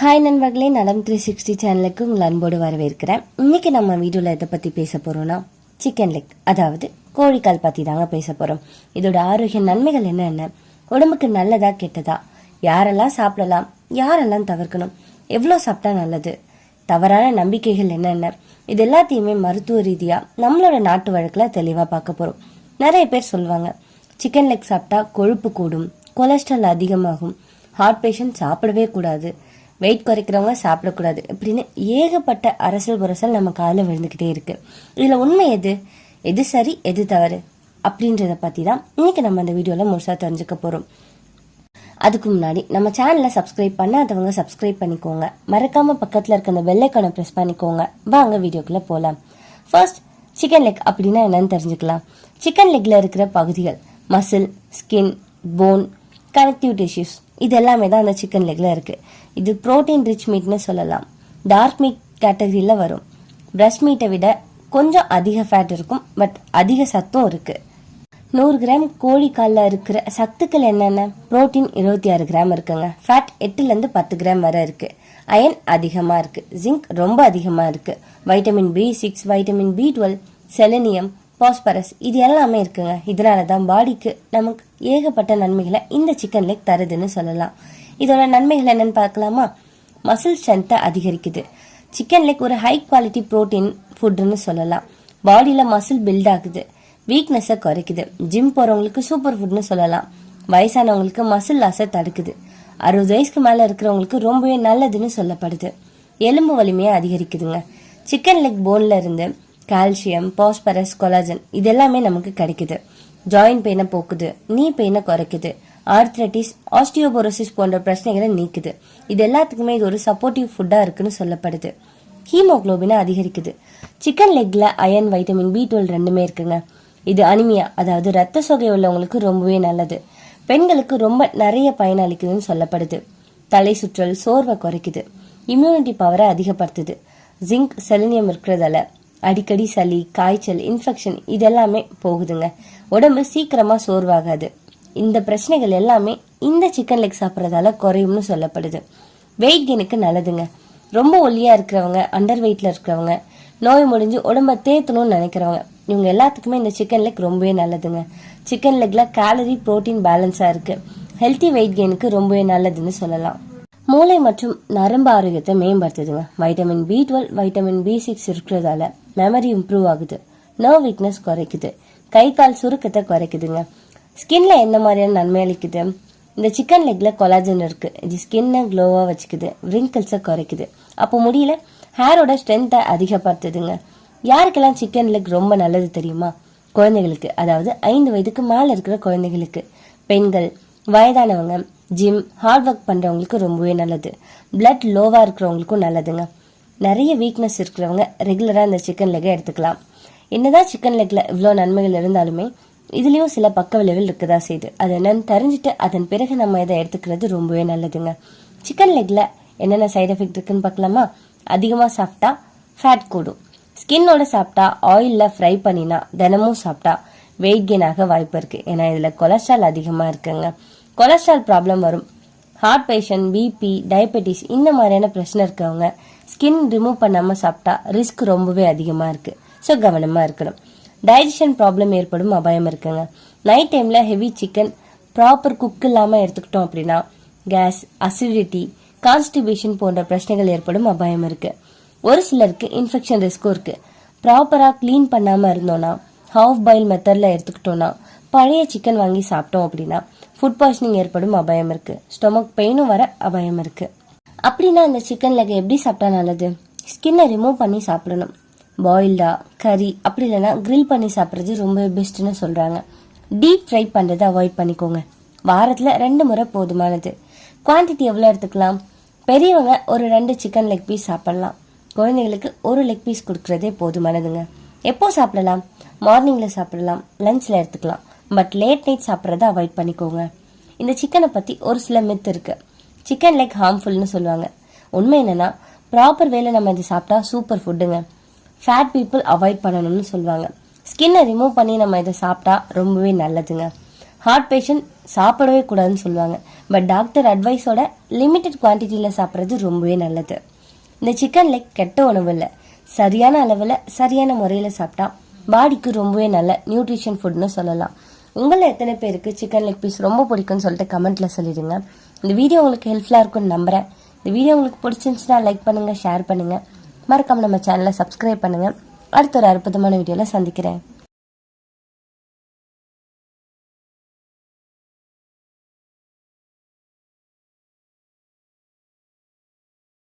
Hi நண்பர்களே நலம் three sixty சேனலுக்கு உங்களை அன்போடு வரவேற்கிறேன். இன்றைக்கி நம்ம வீடியோவில் எதை பற்றி பேச போகிறோன்னா சிக்கன் லெக் அதாவது கோழிக்கால் பற்றி தாங்க பேச போகிறோம் இதோட ஆரோக்கிய நன்மைகள் என்னென்ன? உடம்புக்கு நல்லதா கெட்டதா? யாரெல்லாம் சாப்பிடலாம்? யாரெல்லாம் தவிர்க்கணும்? எவ்வளோ சாப்பிட்டா நல்லது? தவறான நம்பிக்கைகள் என்னென்ன? இது எல்லாத்தையுமே மருத்துவ ரீதியாக நம்மளோட நாட்டு வழக்கில் தெளிவாக பார்க்க போகிறோம் நிறைய பேர் சொல்லுவாங்க சிக்கன் லெக் சாப்பிட்டா கொழுப்பு கூடும் கொலஸ்ட்ரால் அதிகமாகும் ஹார்ட் பேஷண்ட் சாப்பிடவே கூடாது வெயிட் குறைக்கிறவங்க சாப்பிடக்கூடாது. இப்படின்னு ஏகப்பட்ட அரசல் புரசல் நம்ம காதில் விழுந்துக்கிட்டே இருக்கு. இதில் உண்மை எது? எது சரி எது தவறு? அப்படின்றத பற்றி தான் இன்னைக்கு நம்ம இந்த வீடியோவில் முழுசாக தெரிஞ்சுக்க போகிறோம் அதுக்கு முன்னாடி நம்ம சேனலை சப்ஸ்கிரைப் பண்ணாதவங்க சப்ஸ்கிரைப் பண்ணிக்கோங்க. மறக்காம பக்கத்தில் இருக்க அந்த வெள்ளைக்கான ப்ரெஸ் பண்ணிக்கோங்க. வாங்க வீடியோக்குள்ளே போகலாம் ஃபர்ஸ்ட் சிக்கன் லெக் அப்படின்னா என்னன்னு தெரிஞ்சுக்கலாம். சிக்கன் லெக்கில் இருக்கிற பகுதிகள் muscle skin bone connective tissues இது எல்லாமே தான் அந்த சிக்கன் லெக்கில் இருக்குது இது புரோட்டீன் ரிச் மீட்னு சொல்லலாம். டார்க் மீட் கேட்டகரியில் வரும். பிரஸ்ட் மீட்டை விட கொஞ்சம் அதிக ஃபேட் இருக்கும் பட் அதிக சத்தும் இருக்குது நூறு கிராம் கோழிக்காலில் இருக்கிற சத்துக்கள் என்னென்ன? புரோட்டீன் இருபத்தி ஆறு கிராம் இருக்குங்க. ஃபேட் எட்டுலேருந்து பத்து கிராம் வரை இருக்குது அயன் அதிகமாக இருக்குது ஜிங்க் ரொம்ப அதிகமாக இருக்குது vitamin B six vitamin B twelve selenium phosphorus இது எல்லாமே இருக்குங்க. இதனால தான் பாடிக்கு நமக்கு ஏகப்பட்ட நன்மைகளை இந்த சிக்கன் லெக் தருதுன்னு சொல்லலாம். இதோட நன்மைகள் என்னன்னு பார்க்கலாமா? மசில் ஸ்ட்ரென்த்தை அதிகரிக்குது. சிக்கன் லெக் ஒரு ஹை குவாலிட்டி புரோட்டீன் ஃபுட்டுன்னு சொல்லலாம். பாடியில் மசில் பில்ட் ஆகுது. வீக்னஸை குறைக்குது. ஜிம் போகிறவங்களுக்கு சூப்பர் ஃபுட்னு சொல்லலாம். வயசானவங்களுக்கு மசில் லாஸை தடுக்குது. அறுபது வயசுக்கு மேலே இருக்கிறவங்களுக்கு ரொம்பவே நல்லதுன்னு சொல்லப்படுது. எலும்பு வலிமையை அதிகரிக்குதுங்க. சிக்கன் லெக் போன்ல இருந்து கால்சியம் பாஸ்பரஸ் கொலாஜன் இது எல்லாமே நமக்கு கிடைக்குது. ஜாயின் பெயினை போக்குது நீ பெயினை குறைக்குது ஆர்த்ரட்டிஸ் ஆஸ்டியோபோரோசிஸ் போன்ற பிரச்சனைகளை நீக்குது. இது எல்லாத்துக்குமே இது ஒரு சப்போர்ட்டிவ் ஃபுட்டாக இருக்குன்னு சொல்லப்படுது. ஹீமோக்ளோபினை அதிகரிக்குது. சிக்கன் லெக்கில் அயன் வைட்டமின் பி டுவெல் ரெண்டுமே இருக்குங்க. இது அனிமியா அதாவது ரத்த சோகை உள்ளவங்களுக்கு ரொம்பவே நல்லது. பெண்களுக்கு ரொம்ப நிறைய பயனளிக்குதுன்னு சொல்லப்படுது. தலை சுற்றல் சோர்வை குறைக்குது. இம்யூனிட்டி பவரை அதிகப்படுத்துது. ஜிங்க் செலினியம் இருக்கிறதால அடிக்கடி சளி காய்ச்சல் இன்ஃபெக்ஷன் இதெல்லாமே போகுதுங்க. உடம்பு சீக்கிரமாக சோர்வாகாது. இந்த பிரச்சனைகள் எல்லாமே இந்த சிக்கன் லெக் சாப்பிட்றதால குறையும்னு சொல்லப்படுது. வெயிட் கெயினுக்கு நல்லதுங்க. ரொம்ப ஒல்லியாக இருக்கிறவங்க அண்டர் வெயிட்ல இருக்கிறவங்க நோய் முடிஞ்சு உடம்ப தேத்தணும்னு நினைக்கிறவங்க இவங்க எல்லாத்துக்குமே இந்த சிக்கன் லெக் ரொம்பவே நல்லதுங்க. சிக்கன் லெக்ல கேலரி புரோட்டீன் பேலன்ஸாக இருக்கு. ஹெல்த்தி வெயிட் கெயினுக்கு ரொம்பவே நல்லதுன்னு சொல்லலாம். மூளை மற்றும் நரம்பு ஆரோக்கியத்தை மேம்படுத்துதுங்க. Vitamin B twelve vitamin B six இருக்கிறதால மெமரி இம்ப்ரூவ் ஆகுது. நர்வ் வீக்னஸ் குறைக்குது. கை கால் சுருக்கத்தை குறைக்குதுங்க. ஸ்கின்ல எந்த மாதிரியான நன்மை அளிக்குது? இந்த சிக்கன் லெக்ல கொலாஜன் இருக்கு. இது ஸ்கின்னை க்ளோவாக வச்சுக்குது. ரிங்கிள்ஸை குறைக்குது. அப்போ முடியல ஹேரோட ஸ்ட்ரென்த்தை அதிகப்படுத்துதுங்க. யாருக்கெல்லாம் சிக்கன் லெக் ரொம்ப நல்லது தெரியுமா? குழந்தைகளுக்கு. அதாவது ஐந்து வயதுக்கு மேலே இருக்கிற குழந்தைகளுக்கு. பெண்கள் வயதானவங்க ஜிம் ஹார்ட் ஒர்க் பண்ணுறவங்களுக்கு ரொம்பவே நல்லது. பிளட் லோவாக இருக்கிறவங்களுக்கும் நல்லதுங்க. நிறைய வீக்னஸ் இருக்கிறவங்க ரெகுலராக இந்த சிக்கன் லெக்கை எடுத்துக்கலாம். என்னதான் சிக்கன் லெக்கில் இவ்வளோ நன்மைகள் இருந்தாலுமே இதுலேயும் சில பக்க விளைவுகள் இருக்கதா செய்யுது அது என்னன்னு தெரிஞ்சுட்டு அதன் பிறகு நம்ம இதை எடுத்துக்கிறது ரொம்பவே நல்லதுங்க. சிக்கன் லெக்கில் என்னென்ன சைடு எஃபெக்ட் இருக்குன்னு பார்க்கலாமா? அதிகமாக சாப்பிட்டா ஃபேட் கூடும். ஸ்கின்னோட சாப்பிட்டா ஆயிலில் ஃப்ரை பண்ணினா தினமும் சாப்பிட்டா வெயிட் கெயின் ஆக வாய்ப்பு இருக்குது ஏன்னா இதில் கொலஸ்ட்ரால் அதிகமாக இருக்குங்க. கொலஸ்ட்ரால் ப்ராப்ளம் வரும். ஹார்ட் பேஷண்ட் பிபி டயபெட்டிஸ் இந்த மாதிரியான பிரச்சனை இருக்கவங்க ஸ்கின் ரிமூவ் பண்ணாமல் சாப்பிட்டா ரிஸ்க் ரொம்பவே அதிகமாக இருக்குது ஸோ கவனமாக இருக்கணும். டைஜஷன் ப்ராப்ளம் ஏற்படும் அபாயம் இருக்குங்க. நைட் டைமில் ஹெவி சிக்கன் ப்ராப்பர் குக் இல்லாமல் எடுத்துக்கிட்டோம் அப்படின்னா கேஸ் அசிடிட்டி கான்ஸ்டிபேஷன் போன்ற பிரச்சனைகள் ஏற்படும் அபாயம் இருக்குது ஒரு சிலருக்கு இன்ஃபெக்ஷன் ரிஸ்க்கும் இருக்குது ப்ராப்பராக க்ளீன் பண்ணாமல் இருந்தோன்னா ஹாஃப் பாயில் மெத்தடில் எடுத்துக்கிட்டோன்னா பழைய சிக்கன் வாங்கி சாப்பிட்டோம் அப்படின்னா ஃபுட் பாய்சனிங் ஏற்படும் அபாயம் இருக்குது ஸ்டொமக் பெயினும் வர அபாயம் இருக்குது அப்படின்னா அந்த சிக்கன் லெக்கை எப்படி சாப்பிட்டா நல்லது? ஸ்கின்னை ரிமூவ் பண்ணி சாப்பிடணும். பாயில்டா கறி அப்படி இல்லைன்னா க்ரில் பண்ணி சாப்பிட்றது ரொம்ப பெஸ்ட்டுன்னு சொல்கிறாங்க டீப் ஃப்ரை பண்ணுறதை அவாய்ட் பண்ணிக்கோங்க. வாரத்தில் ரெண்டு முறை போதுமானது. குவான்டிட்டி எவ்வளோ எடுத்துக்கலாம்? பெரியவங்க ஒரு ரெண்டு சிக்கன் லெக் பீஸ் சாப்பிட்லாம். குழந்தைங்களுக்கு ஒரு லெக் பீஸ் கொடுக்குறதே போதுமானதுங்க. எப்போ சாப்பிடலாம்? மார்னிங்கில் சாப்பிடலாம் லஞ்சில் எடுத்துக்கலாம். பட் லேட் நைட் சாப்பிட்றத அவாய்ட் பண்ணிக்கோங்க. இந்த சிக்கனை பற்றி ஒரு சில மித் இருக்குது சிக்கன் லெக் ஹார்ம்ஃபுல்னு சொல்லுவாங்க. உண்மை என்னன்னா ப்ராப்பர் வேலை நம்ம இது சாப்பிட்டா சூப்பர் ஃபுட்டுங்க ஃபேட் பீப்புள் அவாய்ட் பண்ணணும்னு சொல்லுவாங்க. ஸ்கின்னை ரிமூவ் பண்ணி நம்ம இதை சாப்பிட்டா ரொம்பவே நல்லதுங்க. ஹார்ட் பேஷண்ட் சாப்பிடவே கூடாதுன்னு சொல்லுவாங்க. பட் டாக்டர் அட்வைஸோட லிமிட்டட் குவான்டிட்டியில் சாப்பிட்றது ரொம்பவே நல்லது. இந்த சிக்கன் லெக் கெட்ட உணவு இல்லை. சரியான அளவில் சரியான முறையில் சாப்பிட்டா பாடிக்கு ரொம்பவே நல்ல நியூட்ரிஷன் ஃபுட்னு சொல்லலாம். உங்களில் எத்தனை பேருக்கு சிக்கன் லெக் பீஸ் ரொம்ப பிடிக்கும்னு சொல்லிட்டு கமெண்ட்டில் சொல்லிடுங்க. இந்த வீடியோ உங்களுக்கு ஹெல்ப்ஃபுல்லாக இருக்கும்னு நம்புகிறேன் இந்த வீடியோ உங்களுக்கு பிடிச்சிருந்துச்சுன்னா லைக் பண்ணுங்கள் ஷேர் பண்ணுங்கள் மறக்காமல் நம்ம சேனலை சப்ஸ்கிரைப் பண்ணுங்கள் அடுத்த ஒரு அற்புதமான வீடியோவில் சந்திக்கிறேன்.